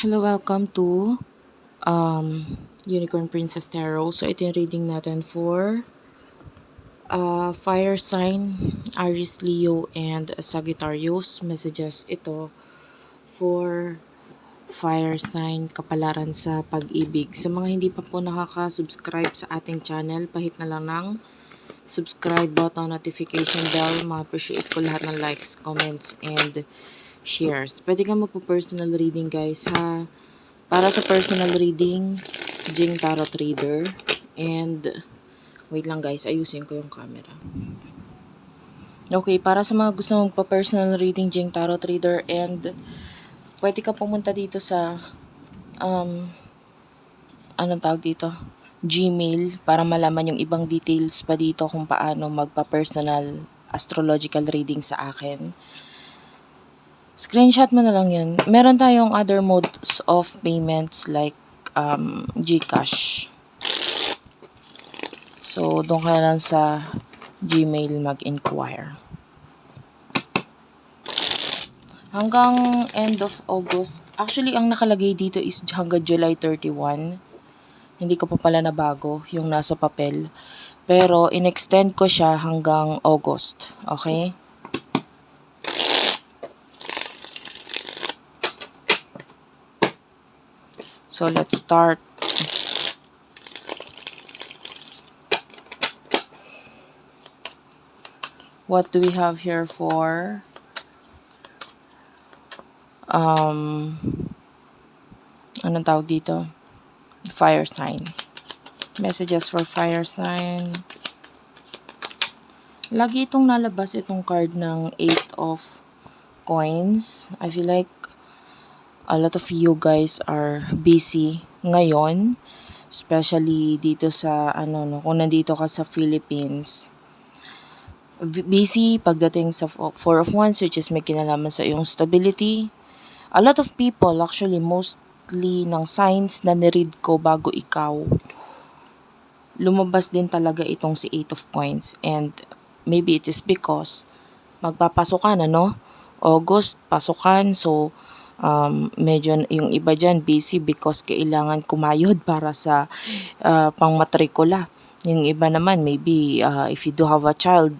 Hello, welcome to um, Unicorn Princess Tarot. So, ito yung reading natin for uh, Fire Sign, Aries, Leo, and Sagittarius. Messages ito for Fire Sign, kapalaran sa pag-ibig. Sa mga hindi pa po nakaka-subscribe sa ating channel, pahit na lang ng subscribe button, notification bell. Ma-appreciate ko lahat ng likes, comments, and shares. Pwede ka magpo-personal reading guys ha. Para sa personal reading, Jing Tarot Reader. And, wait lang guys, ayusin ko yung camera. Okay, para sa mga gusto magpa-personal reading, Jing Tarot Reader, and pwede ka pumunta dito sa, um, anong tawag dito? Gmail para malaman yung ibang details pa dito kung paano magpa-personal astrological reading sa akin. Screenshot mo na lang yun. Meron tayong other modes of payments like um, Gcash. So, doon ka lang sa Gmail mag-inquire. Hanggang end of August. Actually, ang nakalagay dito is hanggang July 31. Hindi ko pa pala nabago yung nasa papel. Pero, in-extend ko siya hanggang August. Okay? So let's start. What do we have here for um anong tawag dito? Fire sign. Messages for fire sign. Lagi itong nalabas itong card ng 8 of coins. I feel like a lot of you guys are busy ngayon, especially dito sa ano no, kung nandito ka sa Philippines. Busy pagdating sa fo- Four of Wands which is may kinalaman sa iyong stability. A lot of people actually mostly ng signs na niread ko bago ikaw lumabas din talaga itong si Eight of Coins and maybe it is because magpapasukan ano August pasukan so um, medyo yung iba dyan busy because kailangan kumayod para sa uh, pangmatrikula. Yung iba naman, maybe uh, if you do have a child,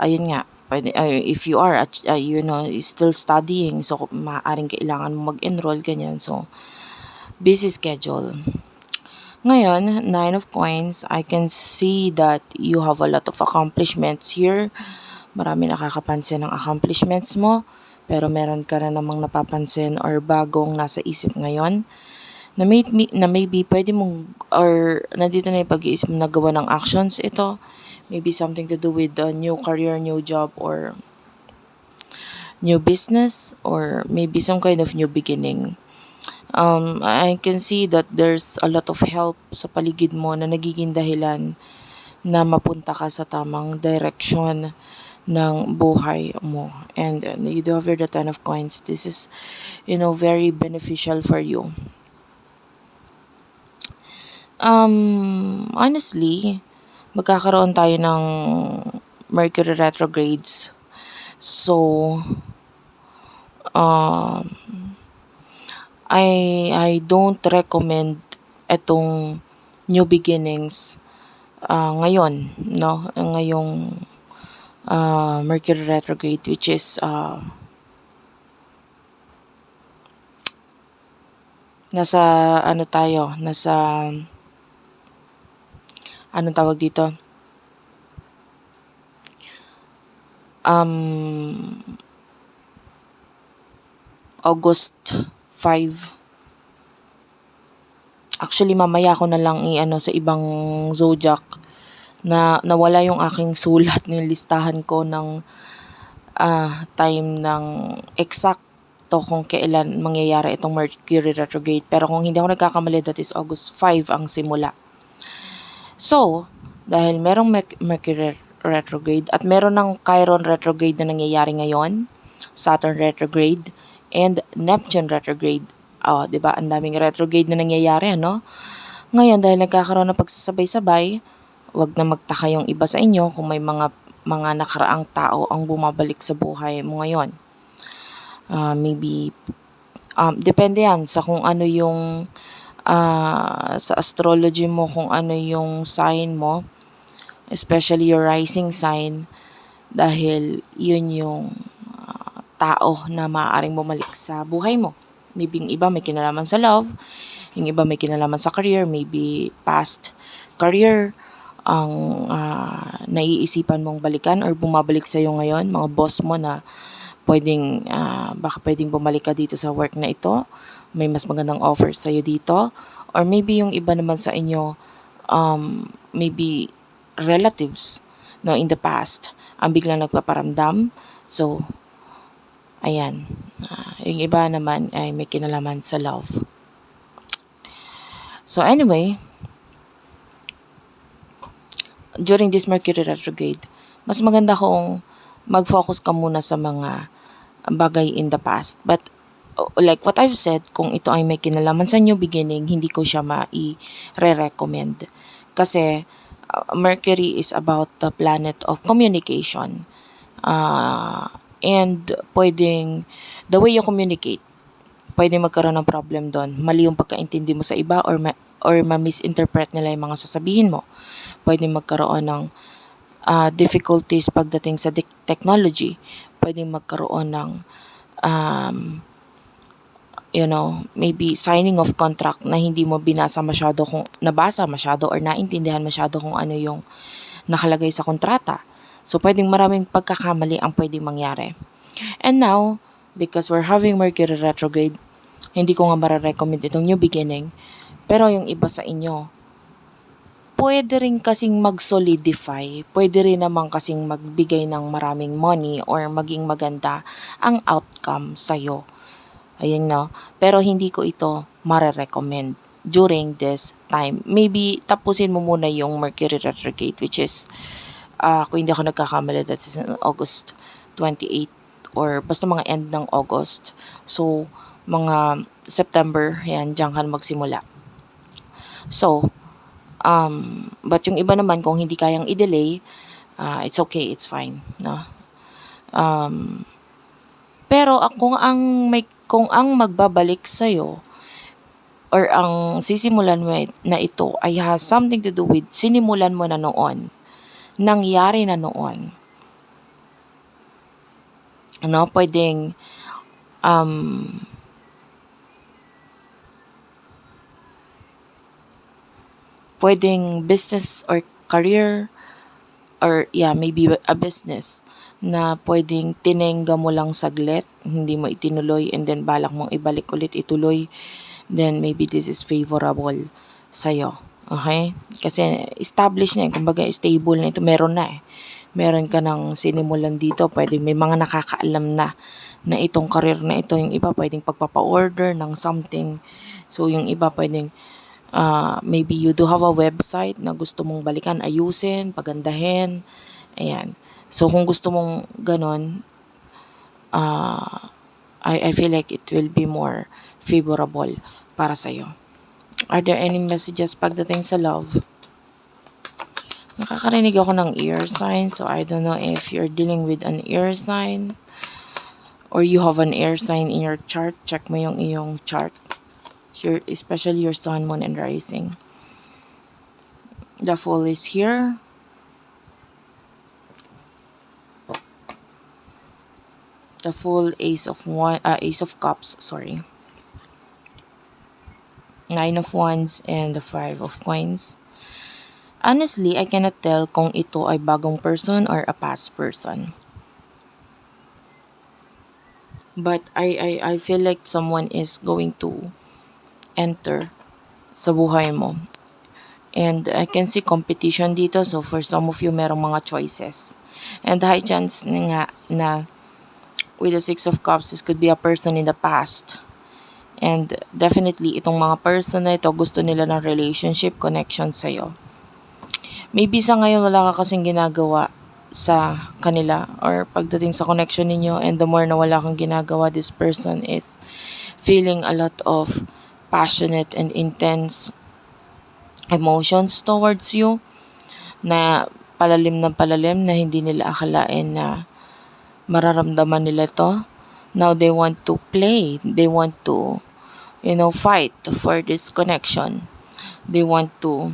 ayun nga, uh, if you are, uh, you know, still studying, so maaaring kailangan mag-enroll, ganyan. So, busy schedule. Ngayon, Nine of Coins, I can see that you have a lot of accomplishments here. Marami nakakapansin ng accomplishments mo pero meron ka na namang napapansin or bagong nasa isip ngayon na, may, na maybe pwede mong or nandito na yung pag-iisip na gawa ng actions ito maybe something to do with a new career, new job or new business or maybe some kind of new beginning. Um, I can see that there's a lot of help sa paligid mo na nagiging dahilan na mapunta ka sa tamang direction ng buhay mo. And uh, you do have the Ten of Coins. This is, you know, very beneficial for you. Um, honestly, magkakaroon tayo ng Mercury retrogrades. So, um, I I don't recommend itong new beginnings uh, ngayon, no? Ngayong uh, Mercury retrograde which is uh, nasa ano tayo, nasa anong tawag dito? Um, August 5. Actually, mamaya ako na lang i-ano sa ibang zodiac na nawala yung aking sulat ng listahan ko ng ah, time ng exacto kung kailan mangyayari itong Mercury retrograde. Pero kung hindi ako nagkakamali, that is August 5 ang simula. So, dahil merong Merc- Mercury retrograde at meron ng Chiron retrograde na nangyayari ngayon, Saturn retrograde, and Neptune retrograde. Oh, 'di ba? Ang daming retrograde na nangyayari, ano? Ngayon dahil nagkakaroon ng pagsasabay-sabay, wag na magtaka yung iba sa inyo kung may mga mga nakaraang tao ang bumabalik sa buhay mo ngayon. Ah, maybe Um, depende yan sa kung ano yung ah, sa astrology mo, kung ano yung sign mo, especially your rising sign, dahil yun yung ah, tao na maaaring bumalik sa buhay mo. Maybe yung iba may kinalaman sa love, yung iba may kinalaman sa career, maybe past career, ang ah, naiisipan mong balikan or bumabalik sa'yo ngayon, mga boss mo na pwedeng, ah, baka pwedeng bumalik ka dito sa work na ito, may mas magandang offer sa'yo dito, or maybe yung iba naman sa inyo, um, maybe relatives, no, in the past, ang biglang nagpaparamdam, so, ayan, Ah, yung iba naman ay may kinalaman sa love. So anyway, during this Mercury retrograde, mas maganda kung mag-focus ka muna sa mga bagay in the past. But like what I've said, kung ito ay may kinalaman sa new beginning, hindi ko siya mai-recommend. Kasi uh, Mercury is about the planet of communication. Uh, and pwedeng, the way you communicate, pwede magkaroon ng problem doon. Mali yung pagkaintindi mo sa iba or ma- or ma-misinterpret nila yung mga sasabihin mo. Pwede magkaroon ng ah, difficulties pagdating sa dik- technology. Pwede magkaroon ng um, you know, maybe signing of contract na hindi mo binasa masyado kung nabasa masyado or naintindihan masyado kung ano yung nakalagay sa kontrata. So, pwedeng maraming pagkakamali ang pwedeng mangyari. And now, because we're having Mercury retrograde, hindi ko nga mararecommend itong new beginning. Pero yung iba sa inyo, pwede rin kasing mag-solidify, pwede rin naman kasing magbigay ng maraming money or maging maganda ang outcome sa'yo. Ayun no. Pero hindi ko ito mare-recommend during this time. Maybe tapusin mo muna yung Mercury retrograde which is uh, kung hindi ako nagkakamali that is August 28 or basta mga end ng August. So, mga September, yan, dyan ka magsimula. So, um, but yung iba naman, kung hindi kayang i-delay, uh, it's okay, it's fine. No? Um, pero kung ang may kung ang magbabalik sa or ang sisimulan mo na ito ay has something to do with sinimulan mo na noon, nangyari na noon. Ano, pwedeng um, pwedeng business or career or yeah, maybe a business na pwedeng tinengga mo lang saglit, hindi mo itinuloy and then balak mong ibalik ulit ituloy, then maybe this is favorable sa'yo. Okay? Kasi established na eh. Kumbaga stable na ito. Meron na eh. Meron ka ng sinimulan dito. Pwede may mga nakakaalam na na itong career na ito. Yung iba pwedeng pagpapa-order ng something. So yung iba pwedeng uh, maybe you do have a website na gusto mong balikan, ayusin, pagandahin. Ayan. So, kung gusto mong ganon, uh, I, I feel like it will be more favorable para sa'yo. Are there any messages pagdating sa love? Nakakarinig ako ng ear sign, so I don't know if you're dealing with an ear sign or you have an air sign in your chart. Check mo yung iyong chart. Your, especially your sun, moon, and rising. The full is here. the full ace of one uh, ace of cups sorry nine of wands and the five of coins honestly i cannot tell kung ito ay bagong person or a past person but i i i feel like someone is going to enter sa buhay mo and i can see competition dito so for some of you merong mga choices and high chance nga na with the Six of Cups, this could be a person in the past. And definitely, itong mga person na ito, gusto nila ng relationship connection sa'yo. Maybe sa ngayon, wala ka kasing ginagawa sa kanila or pagdating sa connection ninyo and the more na wala kang ginagawa, this person is feeling a lot of passionate and intense emotions towards you na palalim na palalim na hindi nila akalain na mararamdaman nila to Now they want to play. They want to, you know, fight for this connection. They want to,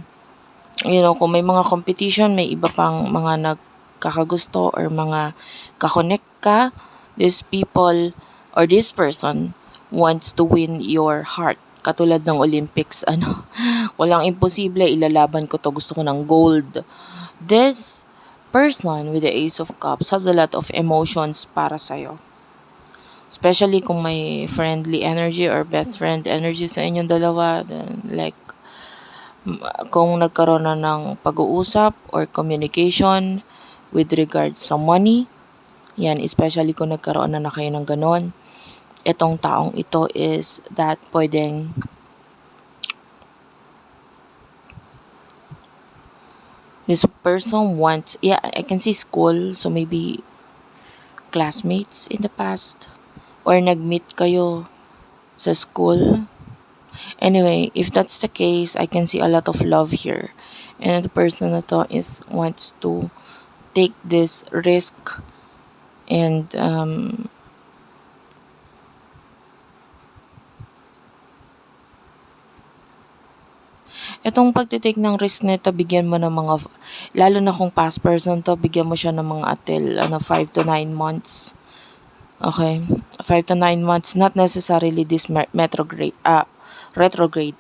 you know, kung may mga competition, may iba pang mga nagkakagusto or mga kakonect ka, these people or this person wants to win your heart. Katulad ng Olympics, ano, walang imposible, ilalaban ko to, gusto ko ng gold. This person with the Ace of Cups has a lot of emotions para sa'yo. Especially kung may friendly energy or best friend energy sa inyong dalawa, then like, kung nagkaroon na ng pag-uusap or communication with regards sa money, yan, especially kung nagkaroon na na kayo ng ganon, itong taong ito is that pwedeng this person wants, yeah, I can see school, so maybe classmates in the past or nag-meet kayo sa school. Anyway, if that's the case, I can see a lot of love here. And the person na to is wants to take this risk and um, Itong pagte-take ng risk nito, bigyan mo ng mga, lalo na kung past person to, bigyan mo siya ng mga atil, ano, 5 to 9 months. Okay? 5 to 9 months, not necessarily this retrograde, ah, retrograde,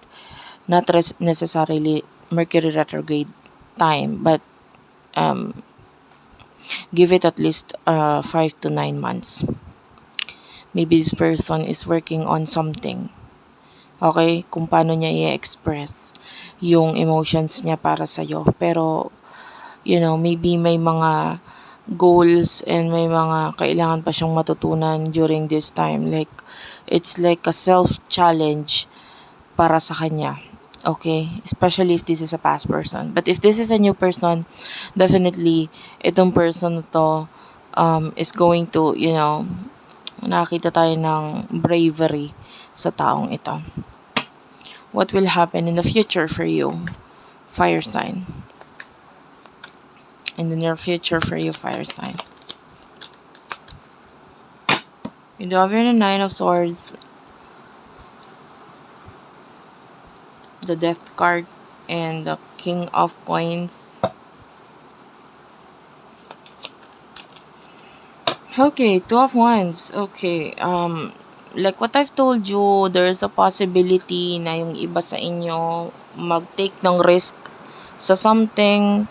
not res- necessarily Mercury retrograde time, but um, give it at least uh, 5 to 9 months. Maybe this person is working on something. Okay? Kung paano niya i-express yung emotions niya para sa'yo. Pero, you know, maybe may mga goals and may mga kailangan pa siyang matutunan during this time. Like, it's like a self-challenge para sa kanya. Okay? Especially if this is a past person. But if this is a new person, definitely, itong person na to um, is going to, you know, nakakita tayo ng bravery sa taong ito. What will happen in the future for you, fire sign? In the near future for you, fire sign. You do have your Nine of Swords, the Death card, and the King of Coins. Okay, Two of Wands. Okay, um, like what I've told you, there's a possibility na yung iba sa inyo mag-take ng risk sa something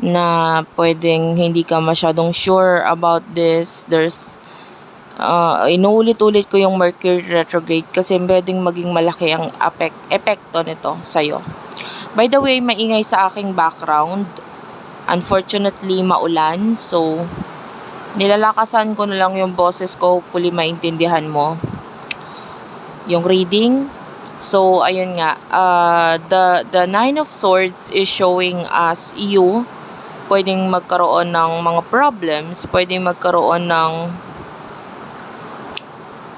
na pwedeng hindi ka masyadong sure about this. There's uh, inuulit-ulit ko yung Mercury retrograde kasi pwedeng maging malaki ang apek, epekto nito sa'yo. By the way, maingay sa aking background. Unfortunately, maulan. So, nilalakasan ko na lang yung boses ko. Hopefully, maintindihan mo yung reading. So, ayun nga. Uh, the, the Nine of Swords is showing us you pwedeng magkaroon ng mga problems, pwedeng magkaroon ng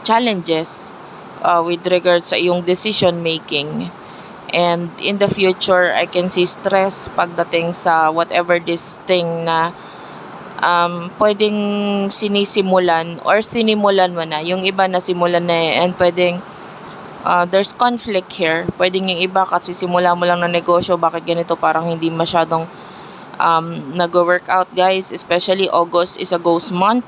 challenges uh, with regards sa iyong decision making. And in the future, I can see stress pagdating sa whatever this thing na um, pwedeng sinisimulan or sinimulan mo na. Yung iba na simulan na eh, and pwedeng uh, there's conflict here. Pwedeng yung iba kasi simula mo lang na negosyo, bakit ganito parang hindi masyadong um, nag-work out guys. Especially August is a ghost month.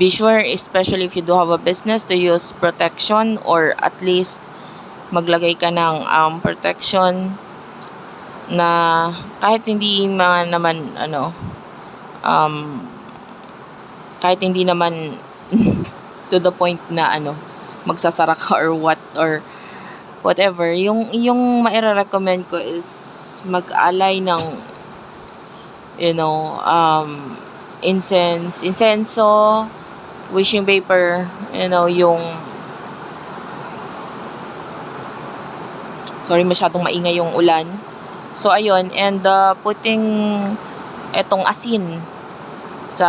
Be sure, especially if you do have a business, to use protection or at least maglagay ka ng um, protection na kahit hindi mga naman ano um, kahit hindi naman to the point na ano magsasara ka or what or whatever. Yung yung maire-recommend ko is mag-alay ng you know um incense incenso wishing paper you know yung sorry masyadong maingay yung ulan. So ayun and uh, putting etong asin sa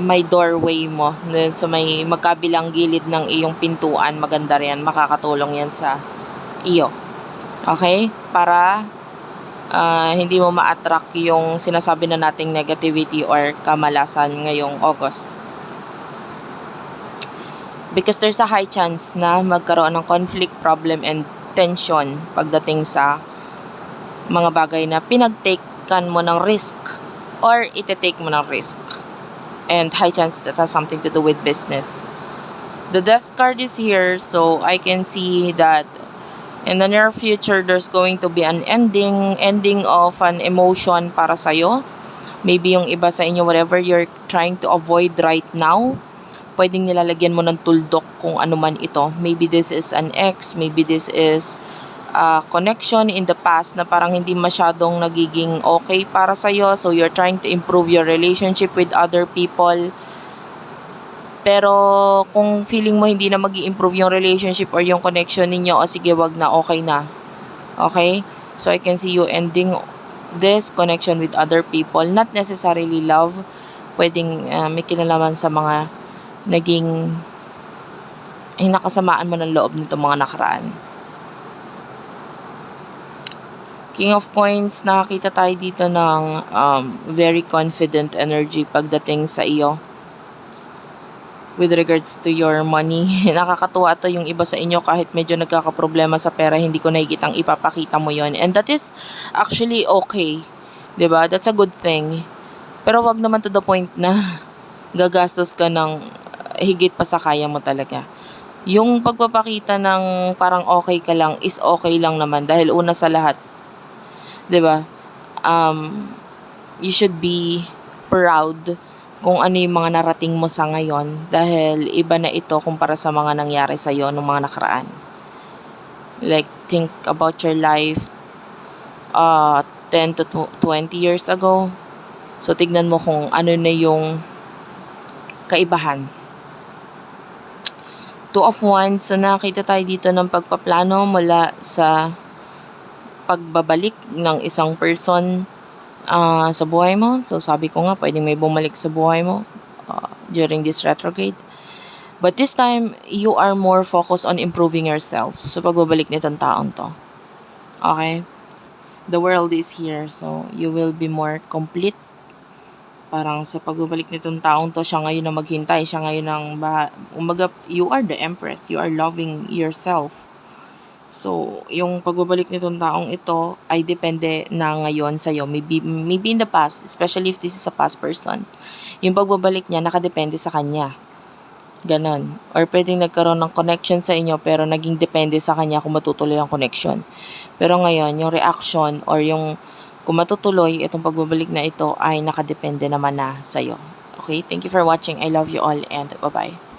may doorway mo dun sa may magkabilang gilid ng iyong pintuan maganda rin makakatulong yan sa iyo. Okay? Para uh, hindi mo ma-attract yung sinasabi na nating negativity or kamalasan ngayong August. Because there's a high chance na magkaroon ng conflict, problem, and tension pagdating sa mga bagay na pinagtakean mo ng risk or ite-take mo ng risk. And high chance that has something to do with business. The death card is here, so I can see that in the near future, there's going to be an ending, ending of an emotion para sa'yo. Maybe yung iba sa inyo, whatever you're trying to avoid right now, pwedeng nilalagyan mo ng tuldok kung ano man ito. Maybe this is an ex, maybe this is a connection in the past na parang hindi masyadong nagiging okay para sa'yo. So, you're trying to improve your relationship with other people. Pero kung feeling mo hindi na mag improve yung relationship or yung connection ninyo, o sige, wag na, okay na. Okay? So, I can see you ending this connection with other people. Not necessarily love. Pwedeng uh, may kinalaman sa mga naging hinakasamaan mo ng loob nito mga nakaraan. King of Coins, nakakita tayo dito ng um, very confident energy pagdating sa iyo with regards to your money. Nakakatuwa to yung iba sa inyo kahit medyo nagkakaproblema sa pera, hindi ko nakikitang ipapakita mo yon And that is actually okay. ba That's a good thing. Pero wag naman to the point na gagastos ka ng higit pa sa kaya mo talaga. Yung pagpapakita ng parang okay ka lang is okay lang naman dahil una sa lahat, 'di ba? Um, you should be proud kung ano yung mga narating mo sa ngayon dahil iba na ito kumpara sa mga nangyari sa iyo nung mga nakaraan. Like think about your life uh 10 to 20 years ago. So tignan mo kung ano na yung kaibahan. Two of Wands, so nakita tayo dito ng pagpaplano mula sa pagbabalik ng isang person uh, sa buhay mo. So sabi ko nga, pwedeng may bumalik sa buhay mo uh, during this retrograde. But this time, you are more focused on improving yourself. So pagbabalik nitong taon to. Okay? The world is here, so you will be more complete parang sa pagbabalik nitong taong to, siya ngayon na maghintay, siya ngayon ang, bah- umaga, you are the empress, you are loving yourself. So, yung pagbabalik nitong taong ito ay depende na ngayon sa'yo. Maybe, maybe in the past, especially if this is a past person, yung pagbabalik niya nakadepende sa kanya. Ganon. Or pwedeng nagkaroon ng connection sa inyo pero naging depende sa kanya kung matutuloy ang connection. Pero ngayon, yung reaction or yung kung matutuloy itong pagbabalik na ito ay nakadepende naman na sa'yo. Okay? Thank you for watching. I love you all and bye-bye.